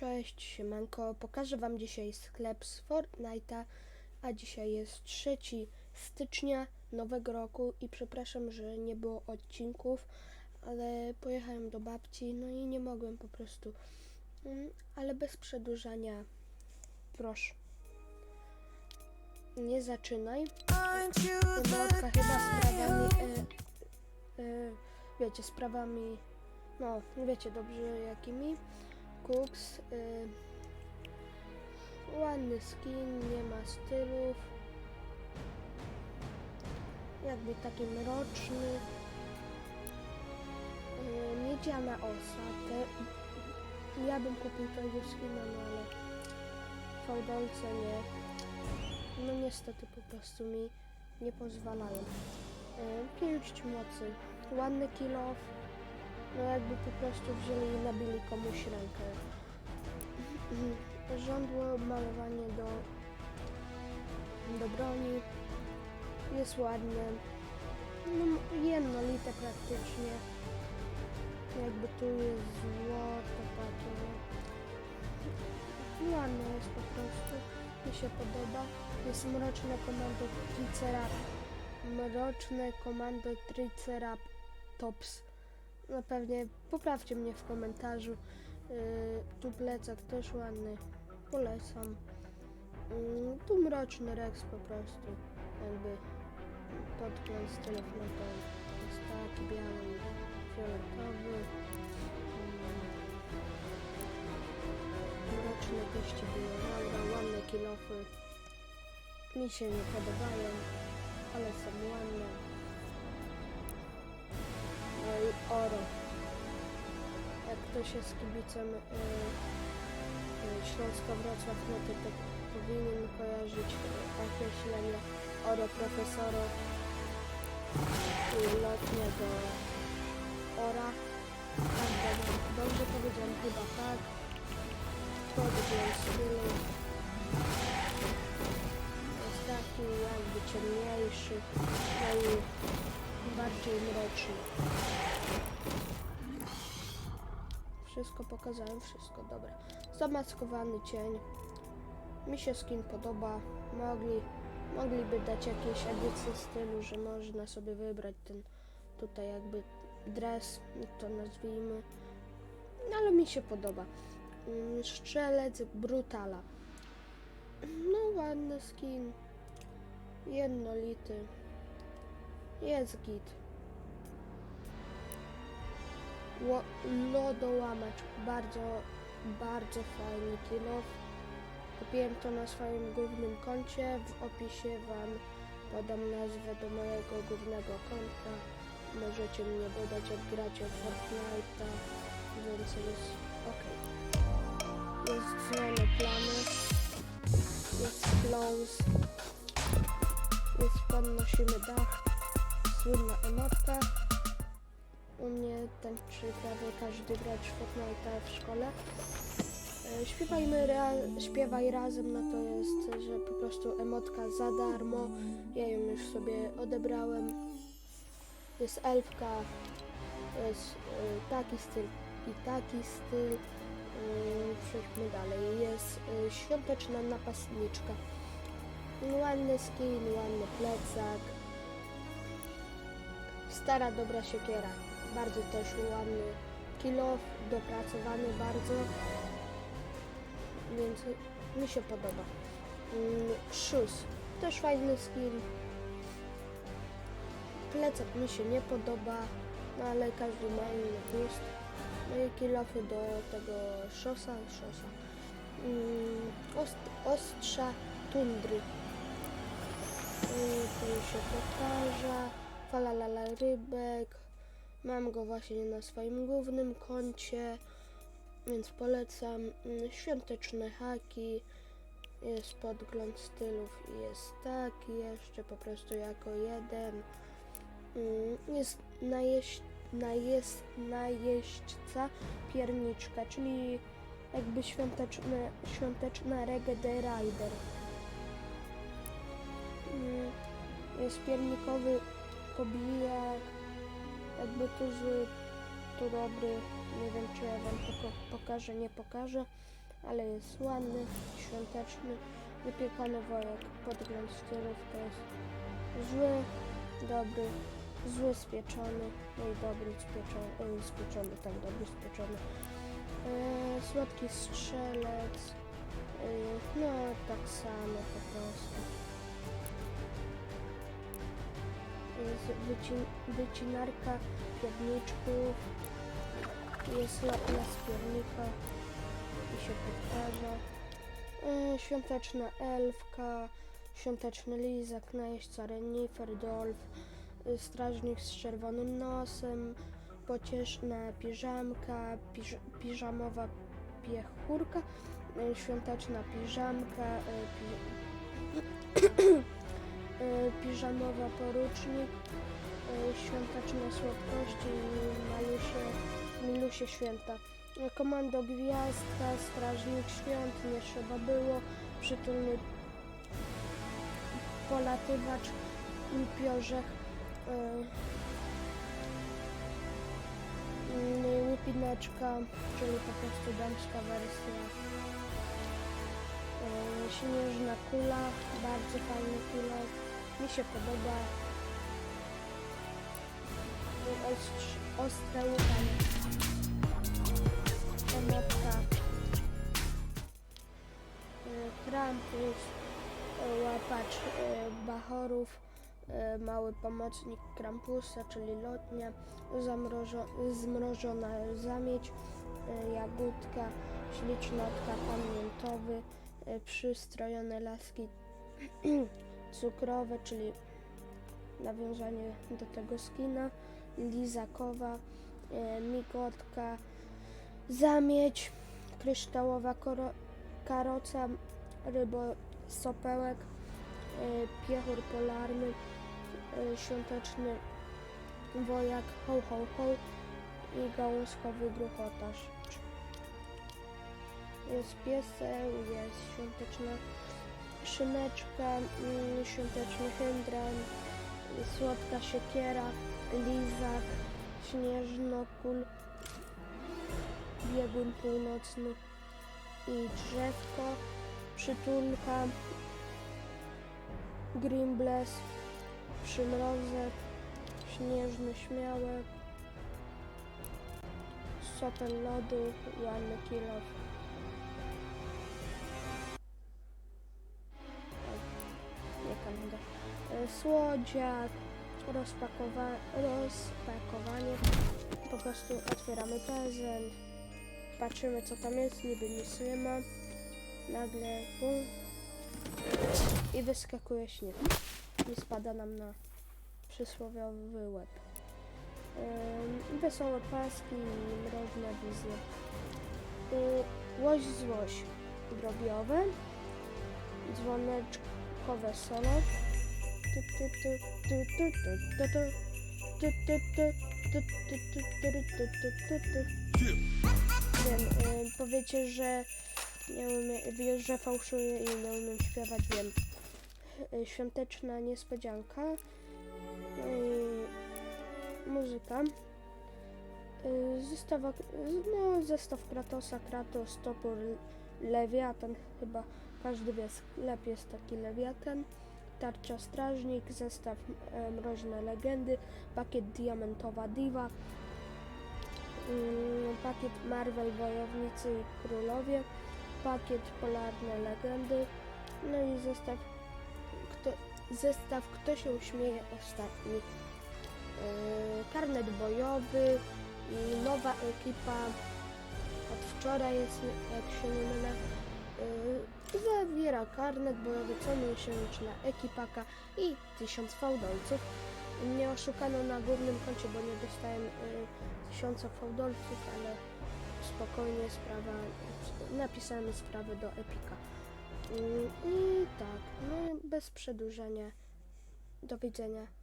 Cześć, siemanko. Pokażę wam dzisiaj sklep z Fortnite'a, a dzisiaj jest 3 stycznia nowego roku i przepraszam, że nie było odcinków, ale pojechałem do babci, no i nie mogłem po prostu. Mm, Ale bez przedłużania, proszę. Nie zaczynaj. Emotka chyba sprawami, e, e, wiecie, sprawami, no, wiecie dobrze jakimi. Cooks. Y, ładny skin, nie ma stylów. Jakby taki mroczny. Y, miedziana osa. Te, ja bym kupił tego skina, no ale fałdolce nie. No niestety po prostu mi nie pozwalają. Y, pięść mocy. Ładny kill off. No jakby po prostu wzięli i nabili komuś rękę. Żądło malowanie do, do broni. Jest ładne. No, jednolite praktycznie. Jakby tu jest złoto takie. Ładne jest po prostu. Mi się podoba. Jest mroczne komando Tricerap. Mroczne komando Triceratops. No pewnie poprawcie mnie w komentarzu. Yy, tu plecak też ładny. Polecam. Yy, tu mroczny Rex po prostu. Jakby podgląd z telefonu jest taki biały fioletowy. Yy, mroczne kości były ładne kilofy. Mi się nie podobają, ale są ładne. I Oro. Jak ktoś jest kibicem y, y, Śląska Wrocław, no to, to powinien kojarzyć y, określenie Oro Profesoro y, lotniego Ora. Tak, dobrze, dobrze powiedziałem, chyba tak. Podgląd stylu. Jest taki jakby ciemniejszy, no i bardziej mroczny. Wszystko pokazałem, wszystko dobra. Zamaskowany cień. Mi się skin podoba. Mogli, mogliby dać jakieś edycje stylu, że można sobie wybrać ten tutaj jakby dres, to nazwijmy. No, ale mi się podoba. Mm, Strzelec Brutala. No ładny skin. Jednolity. Jest git. Ło-. Bardzo, bardzo fajny kilof. Kupiłem to na swoim głównym koncie. W opisie Wam podam nazwę do mojego głównego konta. Możecie mnie dodać jak gracie w Fortnite'a, więc jest ok. Jest zmiana plany. Jest close. Jest podnosimy dach. Słynna emotka. U mnie tańczy prawie każdy gracz Fortnite'a w szkole. E, Śpiewajmy ra śpiewaj razem, no to jest, że po prostu emotka za darmo. Ja ją już sobie odebrałem. Jest elfka, jest e, taki styl i taki styl. E, Przejdźmy dalej. Jest świąteczna napastniczka. Ładny skin, ładny plecak. Stara dobra siekiera. Bardzo też ładny kilof, dopracowany bardzo. Więc mi się podoba. Mm, Shoes. Też fajny skin. Plecak mi się nie podoba, no ale każdy ma inny gust. No i kilofy do tego szosa, szosa. Mm, Ost, ostrza tundry. I tu się pokaże. Falalala rybek. Mam go właśnie na swoim głównym koncie, więc polecam. Mm, Świąteczne haki. Jest podgląd stylów i jest taki jeszcze po prostu jako jeden. Mm, Jest najeź, najeź, najeźdźca pierniczka, czyli jakby świąteczne, świąteczna Reggae Rider. Mm, Jest piernikowy pobijak, jakby tu zły, tu dobry. Nie wiem, czy ja wam to po- pokażę, nie pokażę. ale jest ładny, świąteczny. Wypiekany wojek, podgląd stylów to jest zły, dobry, zły spieczony, no i dobry spieczony, e, spieczony tak, dobry spieczony. E, słodki strzelec, no tak samo po prostu. Jest wycin, wycinarka pierniczków, jest lapna z piernika i się powtarza. E, świąteczna elfka, świąteczny lizak, najeźdźca renifer, dolf, y, strażnik z czerwonym nosem, pocieszna piżamka, piż, piżamowa piechurka, y, świąteczna piżamka, y, pi, piżamowa porucznik, y, świąteczne słodkości i malusie, milusie święta. Y, Komando Gwiazdka, Strażnik Świąt, nie trzeba było, przytulny polatywacz piorzech. Yy, Łypineczka, czyli po prostu damska wersja. Śnieżna kula, bardzo fajny kula, mi się podoba. Ostre łupanie. Emotka. Yy, Krampus, yy, łapacz yy, bachorów, mały pomocnik Krampusa, czyli lotnia, zamrożo, zmrożona zamieć, jagódka, ślicznotka, pamiętowy, przystrojone laski cukrowe, czyli nawiązanie do tego skina, lizakowa, yy, migotka, zamieć, kryształowa koro, karoca, rybosopełek, yy, piechur polarny, yy, świąteczny wojak, ho ho ho i gałązkowy gruchotarz. Jest pieseł, jest świąteczna szyneczka, mm, świąteczny hyndran, słodka siekiera, lizak, śnieżnokul, biegun północny i drzewko, przytulka, grimbles, przymrozek, śnieżny śmiałek, sopel lodu, ładny kilof. O, Nie Kanada. E, Słodziak, rozpakowa rozpakowanie, po prostu otwieramy prezent, patrzymy co tam jest, niby nic nie ma, nagle bum. I wyskakuje śnieg. I spada nam na przysłowiowy łeb. Ym, wesołe paski i mroźne wizje. Y, łoś złoś drobiowe, dzwoneczkowe tylko wesoło. Wiem, y, powiecie, że nie umiem, że fałszuję i nie umiem śpiewać, wiem. Y, świąteczna niespodzianka. Y, muzyka. Y, zestaw, no, zestaw Kratosa, Kratos, Topór, Lewiatan chyba każdy wie, sklep jest taki lewiatan. Tarcza Strażnik, zestaw e, Mroźne Legendy, pakiet Diamentowa Diva, yy, pakiet Marvel Wojownicy i Królowie, pakiet Polarne Legendy, no i zestaw kto, zestaw Kto się śmieje ostatni. Yy, karnet bojowy i nowa ekipa od wczoraj jest, jak się nie mylę. Yy, zawiera karnet bojowy, co miesięczna ekipaka i 1000 fałdolców. Nie oszukano na głównym koncie, bo nie dostałem 1000 fałdolców, ale spokojnie sprawa, napisałem sprawę do Epika. Yy, I tak, no bez przedłużenia. Do widzenia.